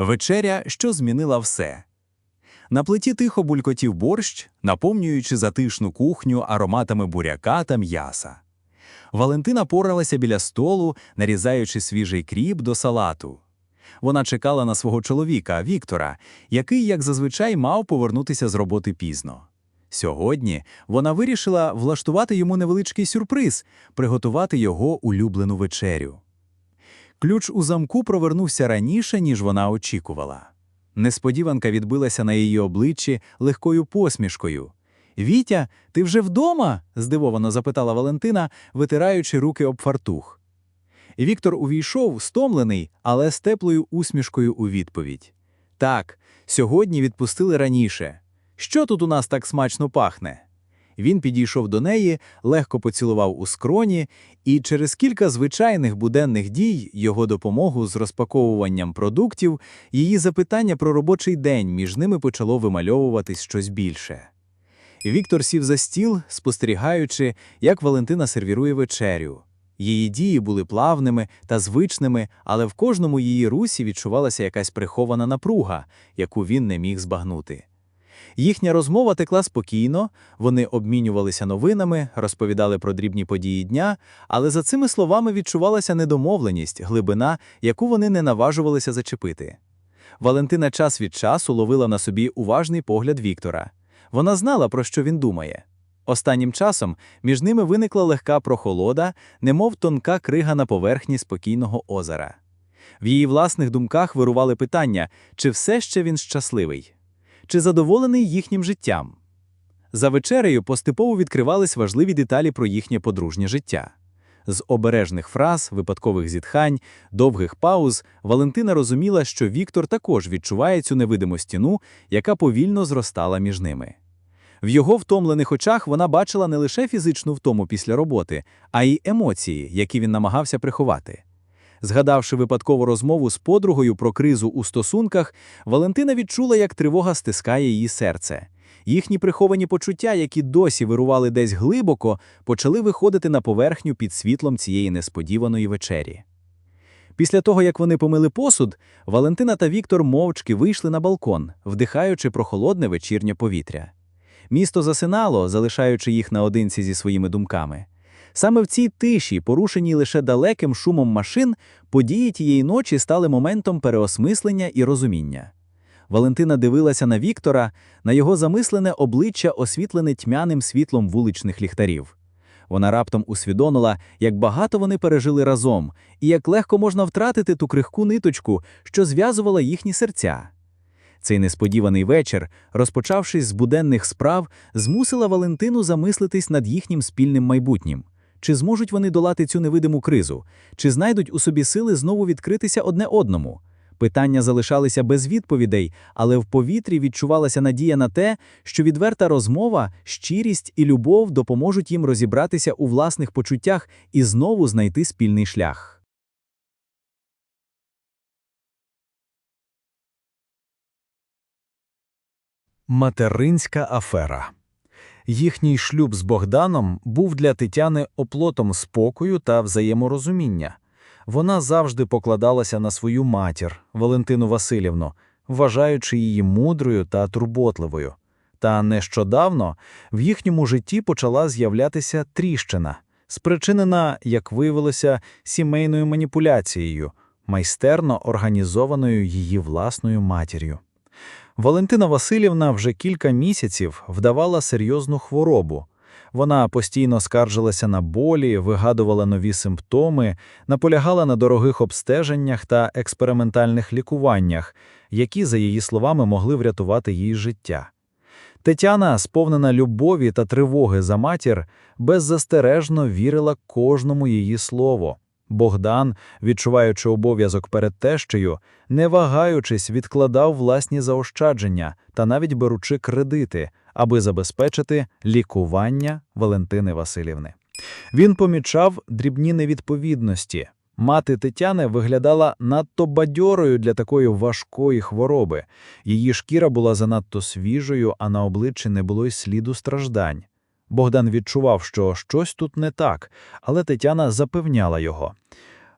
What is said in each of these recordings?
Вечеря, що змінила все. На плиті тихо булькотів борщ, наповнюючи затишну кухню ароматами буряка та м'яса. Валентина поралася біля столу, нарізаючи свіжий кріп до салату. Вона чекала на свого чоловіка, Віктора, який, як зазвичай, мав повернутися з роботи пізно. Сьогодні вона вирішила влаштувати йому невеличкий сюрприз приготувати його улюблену вечерю. Ключ у замку провернувся раніше, ніж вона очікувала. Несподіванка відбилася на її обличчі легкою посмішкою. Вітя, ти вже вдома? здивовано запитала Валентина, витираючи руки об фартух. Віктор увійшов, стомлений, але з теплою усмішкою у відповідь. Так, сьогодні відпустили раніше. Що тут у нас так смачно пахне? Він підійшов до неї, легко поцілував у скроні, і через кілька звичайних буденних дій, його допомогу з розпаковуванням продуктів, її запитання про робочий день між ними почало вимальовуватись щось більше. Віктор сів за стіл, спостерігаючи, як Валентина сервірує вечерю. Її дії були плавними та звичними, але в кожному її русі відчувалася якась прихована напруга, яку він не міг збагнути. Їхня розмова текла спокійно, вони обмінювалися новинами, розповідали про дрібні події дня, але за цими словами відчувалася недомовленість, глибина, яку вони не наважувалися зачепити. Валентина час від часу ловила на собі уважний погляд Віктора. Вона знала, про що він думає. Останнім часом між ними виникла легка прохолода, немов тонка крига на поверхні спокійного озера. В її власних думках вирували питання, чи все ще він щасливий чи задоволений їхнім життям. За вечерею поступово відкривались важливі деталі про їхнє подружнє життя. З обережних фраз, випадкових зітхань, довгих пауз Валентина розуміла, що Віктор також відчуває цю невидиму стіну, яка повільно зростала між ними. В його втомлених очах вона бачила не лише фізичну втому після роботи, а й емоції, які він намагався приховати. Згадавши випадкову розмову з подругою про кризу у стосунках, Валентина відчула, як тривога стискає її серце. Їхні приховані почуття, які досі вирували десь глибоко, почали виходити на поверхню під світлом цієї несподіваної вечері. Після того, як вони помили посуд, Валентина та Віктор мовчки вийшли на балкон, вдихаючи прохолодне вечірнє повітря. Місто засинало, залишаючи їх наодинці зі своїми думками. Саме в цій тиші, порушеній лише далеким шумом машин, події тієї ночі стали моментом переосмислення і розуміння. Валентина дивилася на Віктора, на його замислене обличчя, освітлене тьмяним світлом вуличних ліхтарів. Вона раптом усвідомила, як багато вони пережили разом, і як легко можна втратити ту крихку ниточку, що зв'язувала їхні серця. Цей несподіваний вечір, розпочавшись з буденних справ, змусила Валентину замислитись над їхнім спільним майбутнім. Чи зможуть вони долати цю невидиму кризу, чи знайдуть у собі сили знову відкритися одне одному? Питання залишалися без відповідей, але в повітрі відчувалася надія на те, що відверта розмова, щирість і любов допоможуть їм розібратися у власних почуттях і знову знайти спільний шлях. Материнська афера Їхній шлюб з Богданом був для Тетяни оплотом спокою та взаєморозуміння. Вона завжди покладалася на свою матір, Валентину Васильівну, вважаючи її мудрою та турботливою. Та нещодавно в їхньому житті почала з'являтися тріщина, спричинена, як виявилося, сімейною маніпуляцією, майстерно організованою її власною матір'ю. Валентина Васильівна вже кілька місяців вдавала серйозну хворобу. Вона постійно скаржилася на болі, вигадувала нові симптоми, наполягала на дорогих обстеженнях та експериментальних лікуваннях, які, за її словами, могли врятувати її життя. Тетяна, сповнена любові та тривоги за матір, беззастережно вірила кожному її слову. Богдан, відчуваючи обов'язок перед тещею, не вагаючись, відкладав власні заощадження та навіть беручи кредити, аби забезпечити лікування Валентини Васильівни. Він помічав дрібні невідповідності. Мати Тетяни виглядала надто бадьорою для такої важкої хвороби. Її шкіра була занадто свіжою, а на обличчі не було й сліду страждань. Богдан відчував, що щось тут не так, але Тетяна запевняла його.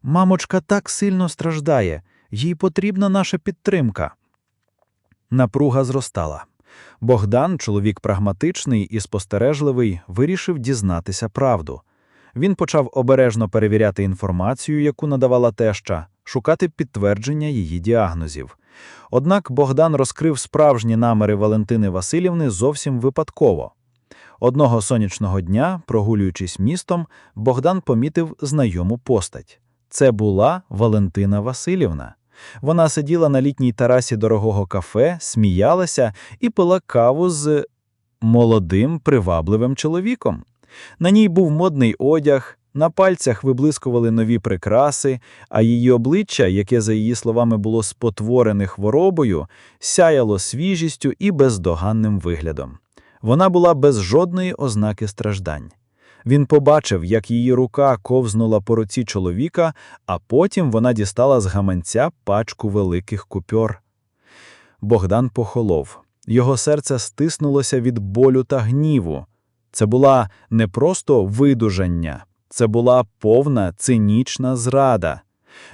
Мамочка так сильно страждає, Їй потрібна наша підтримка. Напруга зростала. Богдан, чоловік прагматичний і спостережливий, вирішив дізнатися правду. Він почав обережно перевіряти інформацію, яку надавала теща, шукати підтвердження її діагнозів. Однак Богдан розкрив справжні намери Валентини Васильівни зовсім випадково. Одного сонячного дня, прогулюючись містом, Богдан помітив знайому постать. Це була Валентина Васильівна. Вона сиділа на літній терасі дорогого кафе, сміялася і пила каву з молодим привабливим чоловіком. На ній був модний одяг, на пальцях виблискували нові прикраси, а її обличчя, яке, за її словами, було спотворене хворобою, сяяло свіжістю і бездоганним виглядом. Вона була без жодної ознаки страждань. Він побачив, як її рука ковзнула по руці чоловіка, а потім вона дістала з гаманця пачку великих купюр. Богдан похолов. Його серце стиснулося від болю та гніву. Це була не просто видужання, це була повна цинічна зрада.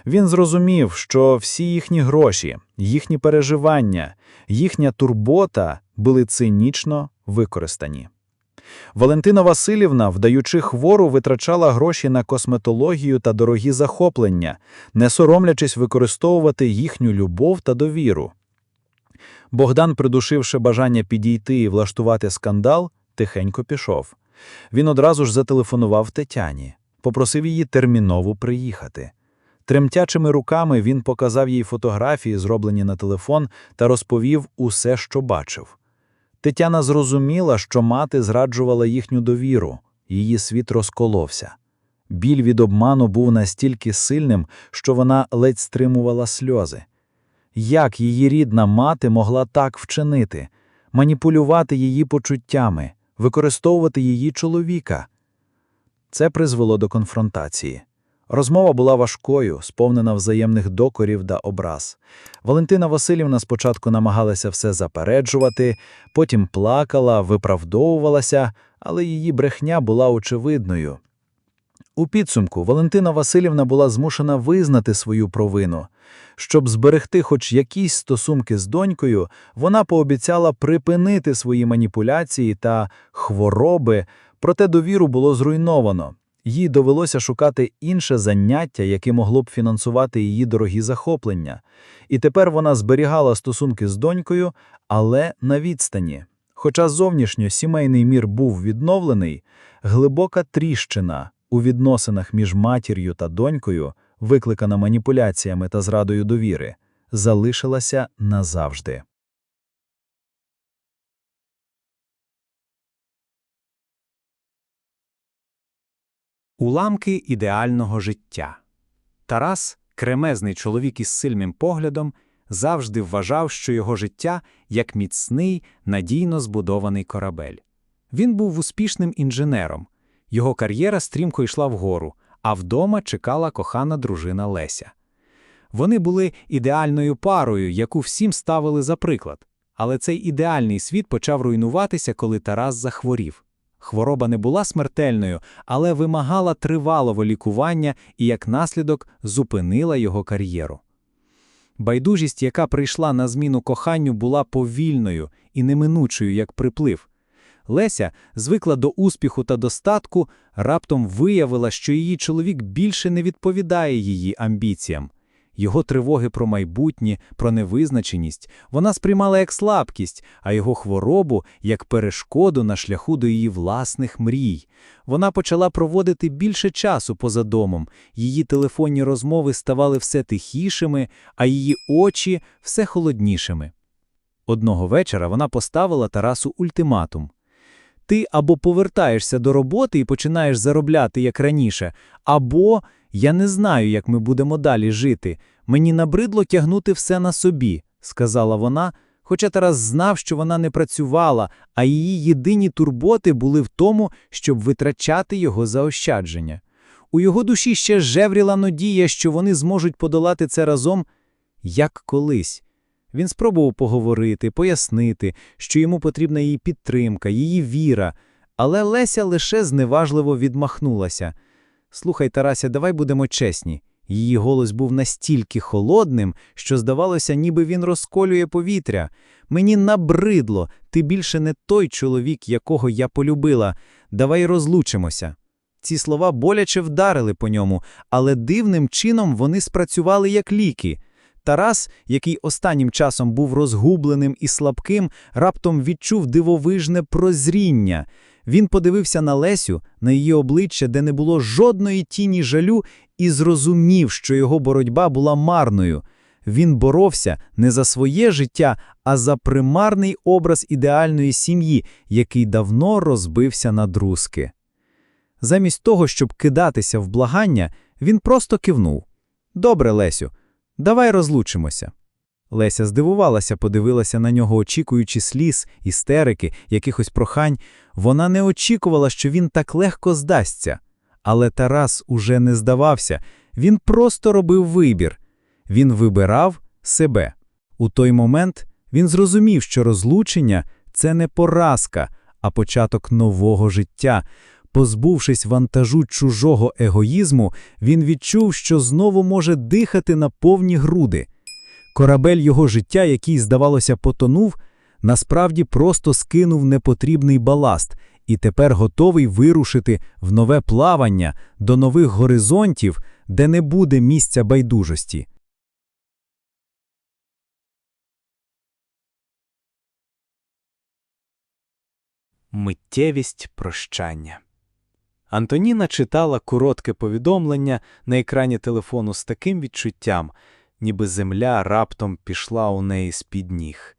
Він зрозумів, що всі їхні гроші, їхні переживання, їхня турбота були цинічно використані. Валентина Васильівна, вдаючи хвору, витрачала гроші на косметологію та дорогі захоплення, не соромлячись використовувати їхню любов та довіру. Богдан, придушивши бажання підійти і влаштувати скандал, тихенько пішов. Він одразу ж зателефонував Тетяні, попросив її терміново приїхати. Тремтячими руками він показав їй фотографії, зроблені на телефон, та розповів усе, що бачив. Тетяна зрозуміла, що мати зраджувала їхню довіру, її світ розколовся. Біль від обману був настільки сильним, що вона ледь стримувала сльози. Як її рідна мати могла так вчинити, маніпулювати її почуттями, використовувати її чоловіка? Це призвело до конфронтації. Розмова була важкою, сповнена взаємних докорів та образ. Валентина Васильівна спочатку намагалася все запереджувати, потім плакала, виправдовувалася, але її брехня була очевидною. У підсумку Валентина Васильівна була змушена визнати свою провину. Щоб зберегти хоч якісь стосунки з донькою, вона пообіцяла припинити свої маніпуляції та хвороби, проте довіру було зруйновано. Їй довелося шукати інше заняття, яке могло б фінансувати її дорогі захоплення. І тепер вона зберігала стосунки з донькою, але на відстані. Хоча зовнішньо сімейний мір був відновлений, глибока тріщина у відносинах між матір'ю та донькою, викликана маніпуляціями та зрадою довіри, залишилася назавжди. Уламки ідеального життя. Тарас, кремезний чоловік із сильним поглядом, завжди вважав, що його життя як міцний, надійно збудований корабель. Він був успішним інженером. Його кар'єра стрімко йшла вгору, а вдома чекала кохана дружина Леся. Вони були ідеальною парою, яку всім ставили за приклад. Але цей ідеальний світ почав руйнуватися, коли Тарас захворів. Хвороба не була смертельною, але вимагала тривалого лікування і, як наслідок, зупинила його кар'єру. Байдужість, яка прийшла на зміну коханню, була повільною і неминучою, як приплив. Леся, звикла до успіху та достатку, раптом виявила, що її чоловік більше не відповідає її амбіціям. Його тривоги про майбутнє, про невизначеність вона сприймала як слабкість, а його хворобу як перешкоду на шляху до її власних мрій. Вона почала проводити більше часу поза домом, її телефонні розмови ставали все тихішими, а її очі все холоднішими. Одного вечора вона поставила Тарасу ультиматум. Ти або повертаєшся до роботи і починаєш заробляти як раніше, або я не знаю, як ми будемо далі жити. Мені набридло тягнути все на собі, сказала вона, хоча Тарас знав, що вона не працювала, а її єдині турботи були в тому, щоб витрачати його заощадження. У його душі ще жевріла надія, що вони зможуть подолати це разом, як колись. Він спробував поговорити, пояснити, що йому потрібна її підтримка, її віра, але Леся лише зневажливо відмахнулася. Слухай, Тарася, давай будемо чесні. Її голос був настільки холодним, що здавалося, ніби він розколює повітря. Мені набридло, ти більше не той чоловік, якого я полюбила. Давай розлучимося. Ці слова боляче вдарили по ньому, але дивним чином вони спрацювали як ліки. Тарас, який останнім часом був розгубленим і слабким, раптом відчув дивовижне прозріння. Він подивився на Лесю, на її обличчя, де не було жодної тіні жалю, і зрозумів, що його боротьба була марною. Він боровся не за своє життя, а за примарний образ ідеальної сім'ї, який давно розбився на друзки. Замість того, щоб кидатися в благання, він просто кивнув. Добре, Лесю, давай розлучимося. Леся здивувалася, подивилася на нього, очікуючи сліз, істерики, якихось прохань. Вона не очікувала, що він так легко здасться. Але Тарас уже не здавався, він просто робив вибір. Він вибирав себе. У той момент він зрозумів, що розлучення це не поразка, а початок нового життя. Позбувшись вантажу чужого егоїзму, він відчув, що знову може дихати на повні груди. Корабель його життя, який, здавалося, потонув, насправді просто скинув непотрібний баласт і тепер готовий вирушити в нове плавання до нових горизонтів, де не буде місця байдужості. Миттєвість прощання. Антоніна читала коротке повідомлення на екрані телефону з таким відчуттям, ніби земля раптом пішла у неї з-під ніг.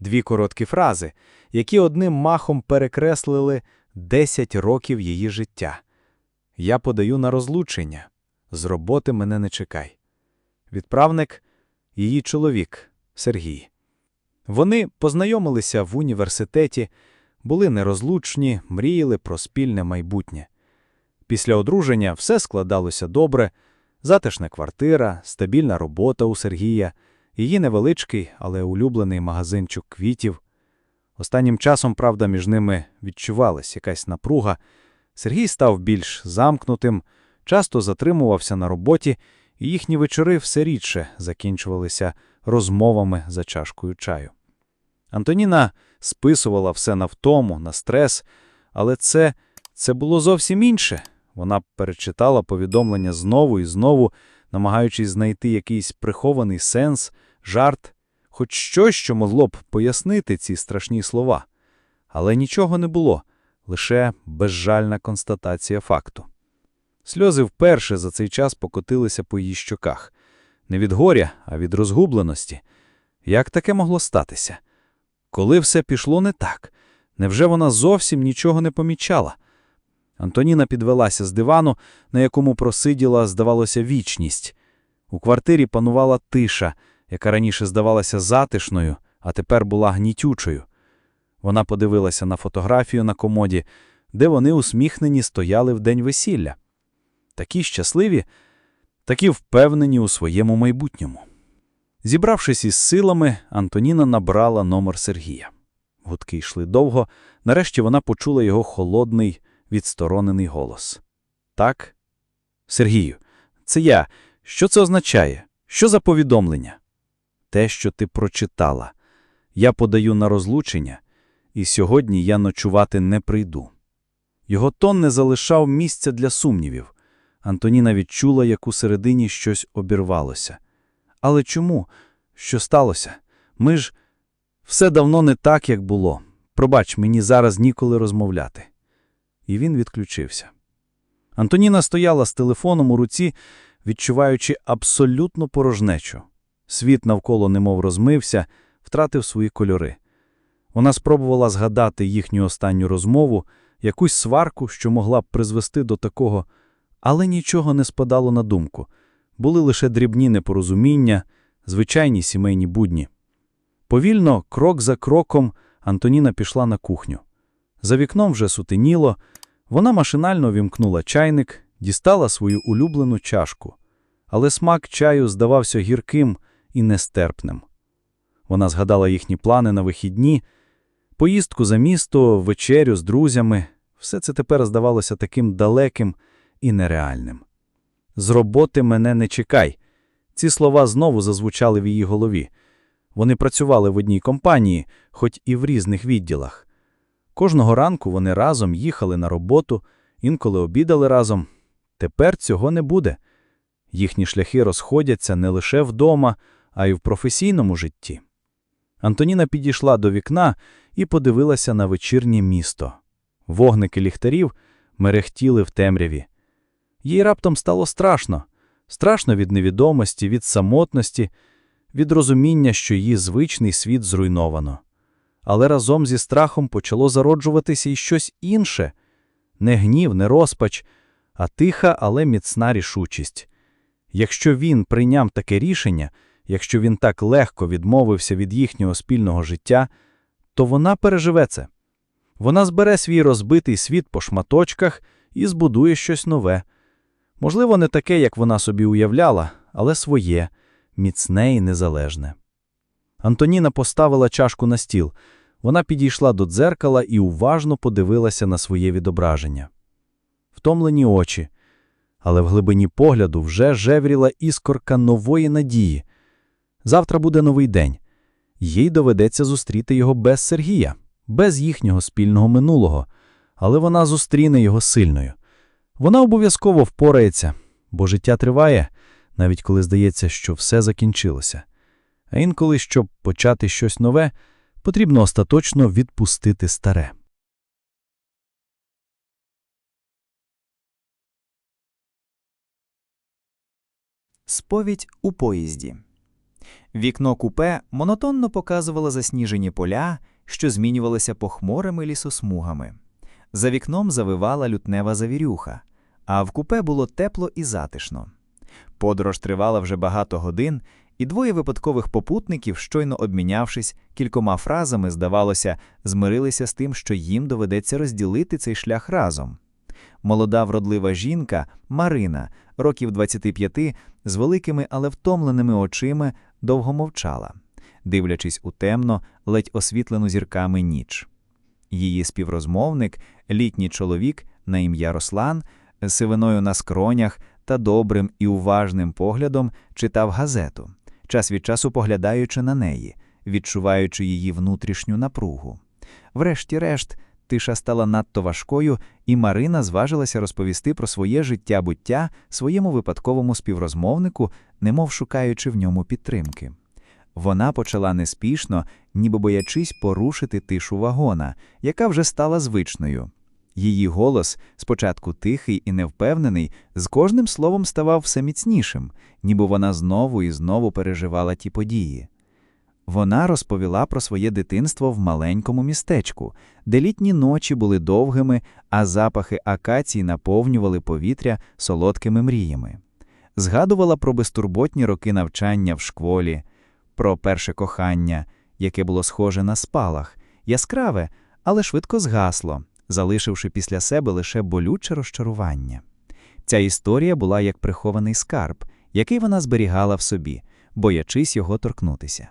Дві короткі фрази, які одним махом перекреслили 10 років її життя. Я подаю на розлучення. З роботи мене не чекай. Відправник – її чоловік Сергій. Вони познайомилися в університеті, були нерозлучні, мріяли про спільне майбутнє. Після одруження все складалося добре, затишна квартира, стабільна робота у Сергія, її невеличкий, але улюблений магазинчик квітів. Останнім часом, правда, між ними відчувалась якась напруга. Сергій став більш замкнутим, часто затримувався на роботі, і їхні вечори все рідше закінчувалися розмовами за чашкою чаю. Антоніна списувала все на втому, на стрес, але це, це було зовсім інше. Вона перечитала повідомлення знову і знову, намагаючись знайти якийсь прихований сенс, жарт, хоч щось, що могло б пояснити ці страшні слова. Але нічого не було, лише безжальна констатація факту. Сльози вперше за цей час покотилися по її щоках. Не від горя, а від розгубленості. Як таке могло статися? Коли все пішло не так? Невже вона зовсім нічого не помічала? Антоніна підвелася з дивану, на якому просиділа, здавалося, вічність. У квартирі панувала тиша, яка раніше здавалася затишною, а тепер була гнітючою. Вона подивилася на фотографію на комоді, де вони усміхнені стояли в день весілля. Такі щасливі, такі впевнені у своєму майбутньому. Зібравшись із силами, Антоніна набрала номер Сергія. Гудки йшли довго, нарешті вона почула його холодний, відсторонений голос. Так? Сергію, це я. Що це означає? Що за повідомлення? Те, що ти прочитала. Я подаю на розлучення, і сьогодні я ночувати не прийду. Його тон не залишав місця для сумнівів. Антоніна відчула, як у середині щось обірвалося. Але чому? Що сталося? Ми ж все давно не так, як було. Пробач, мені зараз ніколи розмовляти. І він відключився. Антоніна стояла з телефоном у руці, відчуваючи абсолютну порожнечу. Світ навколо немов розмився, втратив свої кольори. Вона спробувала згадати їхню останню розмову, якусь сварку, що могла б призвести до такого, але нічого не спадало на думку. Були лише дрібні непорозуміння, звичайні сімейні будні. Повільно, крок за кроком, Антоніна пішла на кухню. За вікном вже сутеніло, вона машинально вімкнула чайник, дістала свою улюблену чашку, але смак чаю здавався гірким і нестерпним. Вона згадала їхні плани на вихідні, поїздку за місто, вечерю з друзями. Все це тепер здавалося таким далеким і нереальним. З роботи мене не чекай. Ці слова знову зазвучали в її голові. Вони працювали в одній компанії, хоч і в різних відділах. Кожного ранку вони разом їхали на роботу, інколи обідали разом. Тепер цього не буде. Їхні шляхи розходяться не лише вдома, а й в професійному житті. Антоніна підійшла до вікна і подивилася на вечірнє місто. Вогники ліхтарів мерехтіли в темряві. Їй раптом стало страшно. Страшно від невідомості, від самотності, від розуміння, що її звичний світ зруйновано. Але разом зі страхом почало зароджуватися і щось інше не гнів, не розпач, а тиха, але міцна рішучість. Якщо він прийняв таке рішення, якщо він так легко відмовився від їхнього спільного життя, то вона переживе це. Вона збере свій розбитий світ по шматочках і збудує щось нове. Можливо, не таке, як вона собі уявляла, але своє, міцне і незалежне. Антоніна поставила чашку на стіл. Вона підійшла до дзеркала і уважно подивилася на своє відображення. Втомлені очі, але в глибині погляду вже жевріла іскорка нової надії. Завтра буде новий день. Їй доведеться зустріти його без Сергія, без їхнього спільного минулого, але вона зустріне його сильною. Вона обов'язково впорається, бо життя триває, навіть коли здається, що все закінчилося. А інколи, щоб почати щось нове, потрібно остаточно відпустити старе. Сповідь у поїзді. Вікно купе монотонно показувало засніжені поля, що змінювалися похмурими лісосмугами. За вікном завивала лютнева завірюха, а в купе було тепло і затишно. Подорож тривала вже багато годин, і двоє випадкових попутників, щойно обмінявшись кількома фразами, здавалося, змирилися з тим, що їм доведеться розділити цей шлях разом. Молода вродлива жінка Марина, років 25, з великими, але втомленими очима, довго мовчала, дивлячись у темно, ледь освітлену зірками ніч. Її співрозмовник, літній чоловік на ім'я Руслан, сивиною на скронях та добрим і уважним поглядом читав газету, час від часу поглядаючи на неї, відчуваючи її внутрішню напругу. Врешті-решт, тиша стала надто важкою, і Марина зважилася розповісти про своє життя буття своєму випадковому співрозмовнику, немов шукаючи в ньому підтримки. Вона почала неспішно, ніби боячись порушити тишу вагона, яка вже стала звичною. Її голос, спочатку тихий і невпевнений, з кожним словом ставав все міцнішим, ніби вона знову і знову переживала ті події. Вона розповіла про своє дитинство в маленькому містечку, де літні ночі були довгими, а запахи акацій наповнювали повітря солодкими мріями. Згадувала про безтурботні роки навчання в школі, про перше кохання, яке було схоже на спалах, яскраве, але швидко згасло, залишивши після себе лише болюче розчарування. Ця історія була як прихований скарб, який вона зберігала в собі, боячись його торкнутися.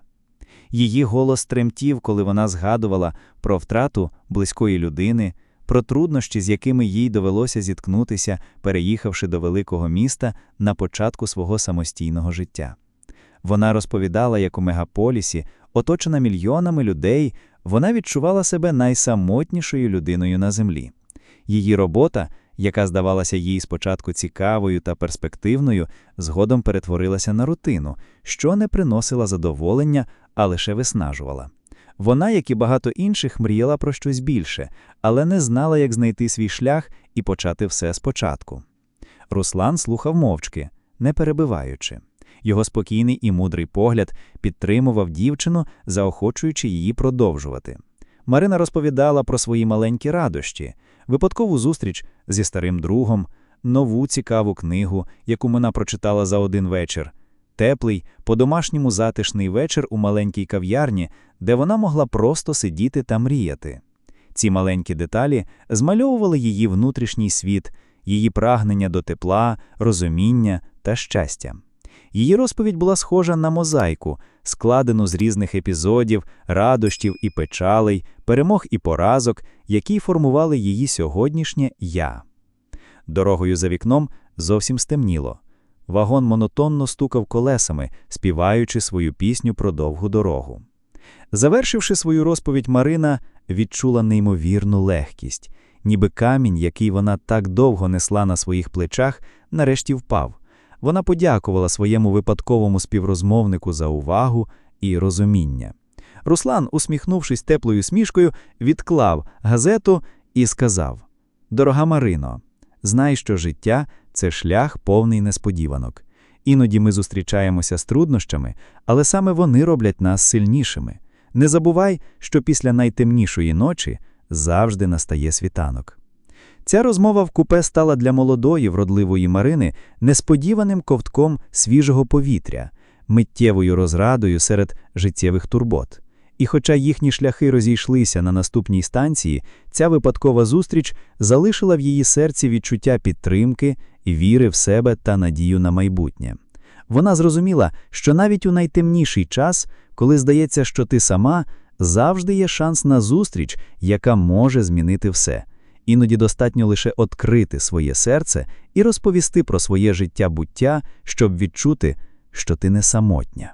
Її голос тремтів, коли вона згадувала про втрату близької людини, про труднощі, з якими їй довелося зіткнутися, переїхавши до великого міста на початку свого самостійного життя. Вона розповідала, як у мегаполісі, оточена мільйонами людей, вона відчувала себе найсамотнішою людиною на землі. Її робота, яка здавалася їй спочатку цікавою та перспективною, згодом перетворилася на рутину, що не приносила задоволення, а лише виснажувала. Вона, як і багато інших, мріяла про щось більше, але не знала, як знайти свій шлях і почати все спочатку. Руслан слухав мовчки, не перебиваючи. Його спокійний і мудрий погляд підтримував дівчину, заохочуючи її продовжувати. Марина розповідала про свої маленькі радощі, випадкову зустріч зі старим другом, нову цікаву книгу, яку вона прочитала за один вечір, теплий, по-домашньому затишний вечір у маленькій кав'ярні, де вона могла просто сидіти та мріяти. Ці маленькі деталі змальовували її внутрішній світ, її прагнення до тепла, розуміння та щастя. Її розповідь була схожа на мозаїку, складену з різних епізодів, радощів і печалей, перемог і поразок, які формували її сьогоднішнє я. Дорогою за вікном зовсім стемніло. Вагон монотонно стукав колесами, співаючи свою пісню про довгу дорогу. Завершивши свою розповідь, Марина відчула неймовірну легкість, ніби камінь, який вона так довго несла на своїх плечах, нарешті впав. Вона подякувала своєму випадковому співрозмовнику за увагу і розуміння. Руслан, усміхнувшись теплою смішкою, відклав газету і сказав: Дорога Марино, знай, що життя це шлях повний несподіванок. Іноді ми зустрічаємося з труднощами, але саме вони роблять нас сильнішими. Не забувай, що після найтемнішої ночі завжди настає світанок. Ця розмова в купе стала для молодої, вродливої Марини несподіваним ковтком свіжого повітря, миттєвою розрадою серед життєвих турбот. І хоча їхні шляхи розійшлися на наступній станції, ця випадкова зустріч залишила в її серці відчуття підтримки, віри в себе та надію на майбутнє. Вона зрозуміла, що навіть у найтемніший час, коли здається, що ти сама, завжди є шанс на зустріч, яка може змінити все. Іноді достатньо лише відкрити своє серце і розповісти про своє життя буття, щоб відчути, що ти не самотня.